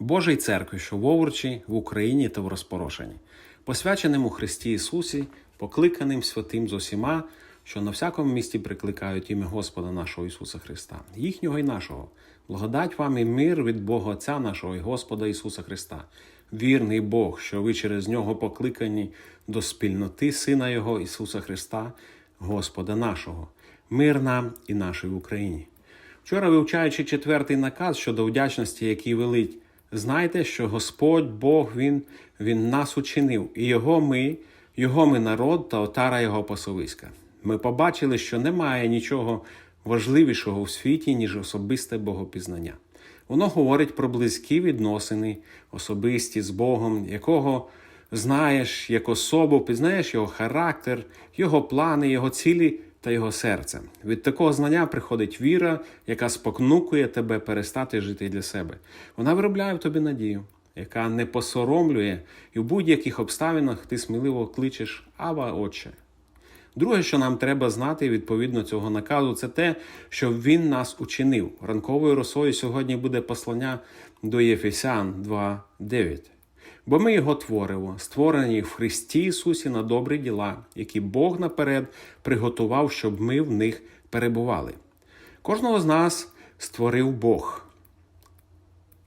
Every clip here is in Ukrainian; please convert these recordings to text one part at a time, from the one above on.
Божій церкві, що в Овручі, в Україні та в розпорошенні, посвяченим у Христі Ісусі, покликаним святим з усіма, що на всякому місті прикликають ім'я Господа нашого Ісуса Христа, їхнього і нашого. Благодать вам і мир від Бога Отця нашого і Господа Ісуса Христа. Вірний Бог, що ви через нього покликані до спільноти Сина Його Ісуса Христа, Господа нашого, мир нам і нашій Україні. Вчора, вивчаючи четвертий наказ щодо вдячності, який велить, знайте, що Господь Бог Він, Він нас учинив, і Його ми, Його ми народ та отара Його пасовиська. Ми побачили, що немає нічого важливішого в світі, ніж особисте богопізнання. Воно говорить про близькі відносини, особисті з Богом, якого знаєш як особу, пізнаєш його характер, його плани, його цілі та його серце. Від такого знання приходить віра, яка спокнукує тебе перестати жити для себе. Вона виробляє в тобі надію, яка не посоромлює, і в будь-яких обставинах ти сміливо кличеш Ава, Отче. Друге, що нам треба знати відповідно цього наказу, це те, що він нас учинив. Ранковою росою сьогодні буде послання до Єфесян 2.9. Бо ми його творимо, створені в Христі Ісусі на добрі діла, які Бог наперед приготував, щоб ми в них перебували. Кожного з нас створив Бог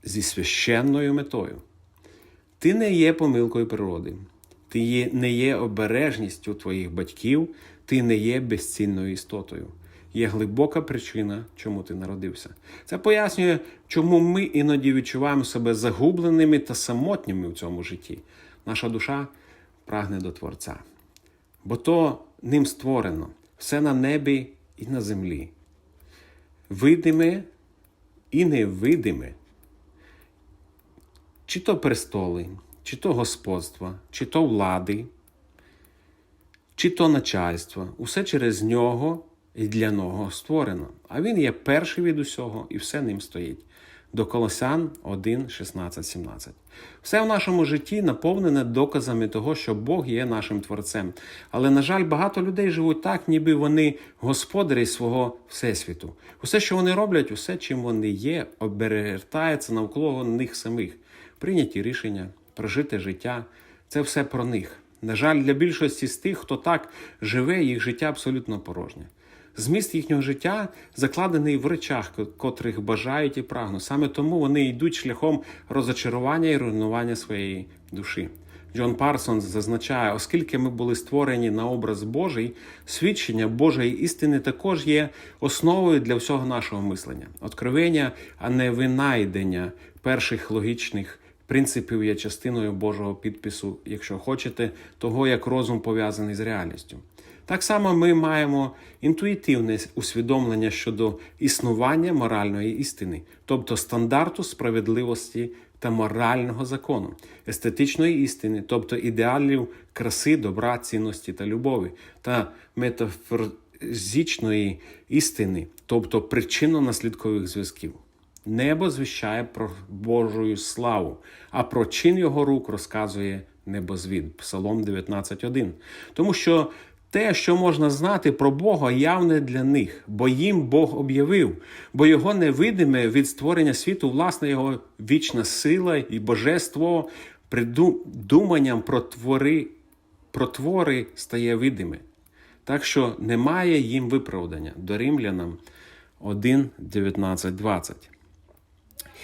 зі священною метою. Ти не є помилкою природи, ти не є обережністю твоїх батьків, ти не є безцінною істотою. Є глибока причина, чому ти народився. Це пояснює, чому ми іноді відчуваємо себе загубленими та самотніми в цьому житті. Наша душа прагне до Творця. Бо то ним створено все на небі і на землі. Видиме і невидиме чи то престоли, чи то господства, чи то влади, чи то начальство, усе через нього і для нього створено. А він є перший від усього, і все ним стоїть. До Колосян 1, 16, 17. Все в нашому житті наповнене доказами того, що Бог є нашим творцем. Але, на жаль, багато людей живуть так, ніби вони господарі свого всесвіту. Усе, що вони роблять, усе, чим вони є, обертається навколо них самих. Прийняті рішення, прожите життя це все про них. На жаль, для більшості з тих, хто так живе, їх життя абсолютно порожнє. Зміст їхнього життя закладений в речах, котрих бажають і прагнуть. Саме тому вони йдуть шляхом розочарування і руйнування своєї душі. Джон Парсонс зазначає, оскільки ми були створені на образ Божий, свідчення Божої істини також є основою для всього нашого мислення. Откровення, а не винайдення перших логічних принципів є частиною Божого підпису, якщо хочете, того, як розум пов'язаний з реальністю. Так само ми маємо інтуїтивне усвідомлення щодо існування моральної істини, тобто стандарту справедливості та морального закону, естетичної істини, тобто ідеалів краси, добра, цінності та любові, та метафізичної істини, тобто причинно-наслідкових зв'язків. Небо звіщає про Божою славу, а про чин його рук розказує небозвід. Псалом 19.1. Тому що те, що можна знати про Бога, явне для них, бо їм Бог об'явив, бо його невидиме від створення світу, власне, його вічна сила і божество придуманням про твори, про твори стає видиме. Так що немає їм виправдання до римлянам 1, 19, 20.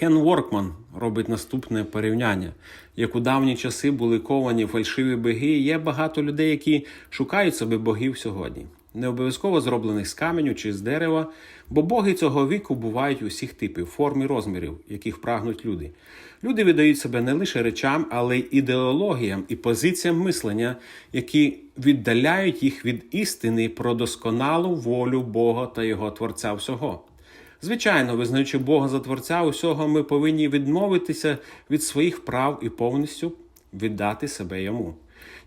Хен Воркман робить наступне порівняння. Як у давні часи були ковані фальшиві боги, є багато людей, які шукають собі богів сьогодні. Не обов'язково зроблених з каменю чи з дерева, бо боги цього віку бувають усіх типів, форм і розмірів, яких прагнуть люди. Люди віддають себе не лише речам, але й ідеологіям і позиціям мислення, які віддаляють їх від істини про досконалу волю Бога та його Творця всього. Звичайно, визнаючи Бога за Творця, усього ми повинні відмовитися від своїх прав і повністю віддати себе йому.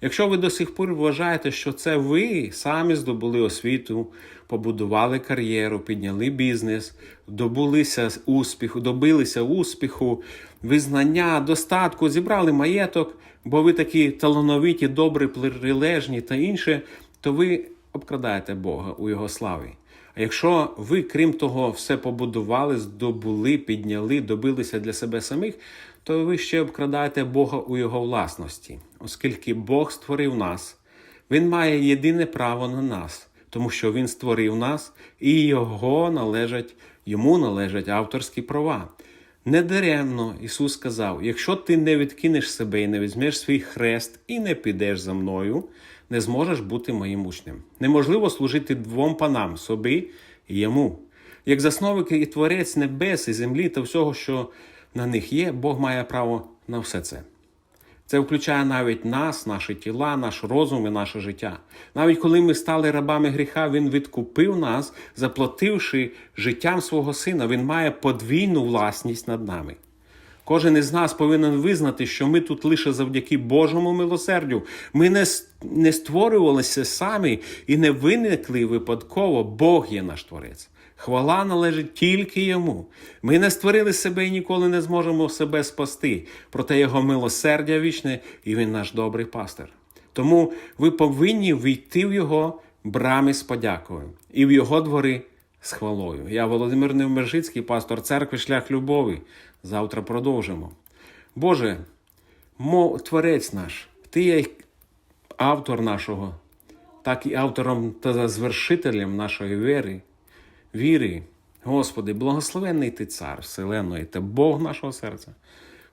Якщо ви до сих пор вважаєте, що це ви самі здобули освіту, побудували кар'єру, підняли бізнес, добулися успіху, добилися успіху, визнання, достатку, зібрали маєток, бо ви такі талановиті, добрі, прилежні та інше, то ви обкрадаєте Бога у Його славі. А якщо ви, крім того, все побудували, здобули, підняли, добилися для себе самих, то ви ще обкрадаєте Бога у Його власності, оскільки Бог створив нас, Він має єдине право на нас, тому що Він створив нас і його належать, йому належать авторські права. Недаремно Ісус сказав: якщо ти не відкинеш себе і не візьмеш свій хрест і не підеш за мною, не зможеш бути моїм учнем. Неможливо служити двом панам собі і йому. Як засновник і творець небес і землі та всього, що на них є, Бог має право на все це. Це включає навіть нас, наші тіла, наш розум і наше життя. Навіть коли ми стали рабами гріха, Він відкупив нас, заплативши життям свого сина. Він має подвійну власність над нами. Кожен із нас повинен визнати, що ми тут лише завдяки Божому милосердю. Ми не, не створювалися самі і не виникли випадково. Бог є наш творець. Хвала належить тільки йому. Ми не створили себе і ніколи не зможемо себе спасти. Проте його милосердя вічне, і він наш добрий пастир. Тому ви повинні війти в його брами з подякою і в його двори з хвалою. Я Володимир Невмержицький, пастор церкви Шлях Любові. Завтра продовжимо. Боже, мо, Творець наш, Ти є автор нашого, так і автором та звершителем нашої віри. Віри, Господи, благословенний Ти цар Вселеної та Бог нашого серця,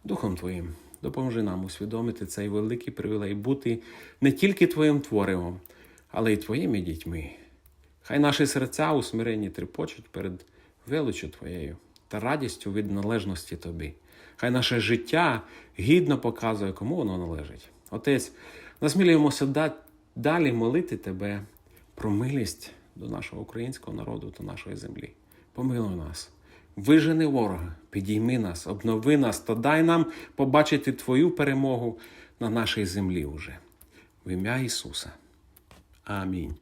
Духом Твоїм, допоможи нам усвідомити цей великий привілей бути не тільки Твоїм творивом, але й Твоїми дітьми. Хай наші серця у смиренні трепочуть перед величю Твоєю та радістю від належності Тобі. Хай наше життя гідно показує, кому воно належить. Отець, насмілюємося далі молити Тебе про милість до нашого українського народу та нашої землі. Помилуй нас, вижени ворога, підійми нас, обнови нас та дай нам побачити Твою перемогу на нашій землі уже. В ім'я Ісуса. Амінь.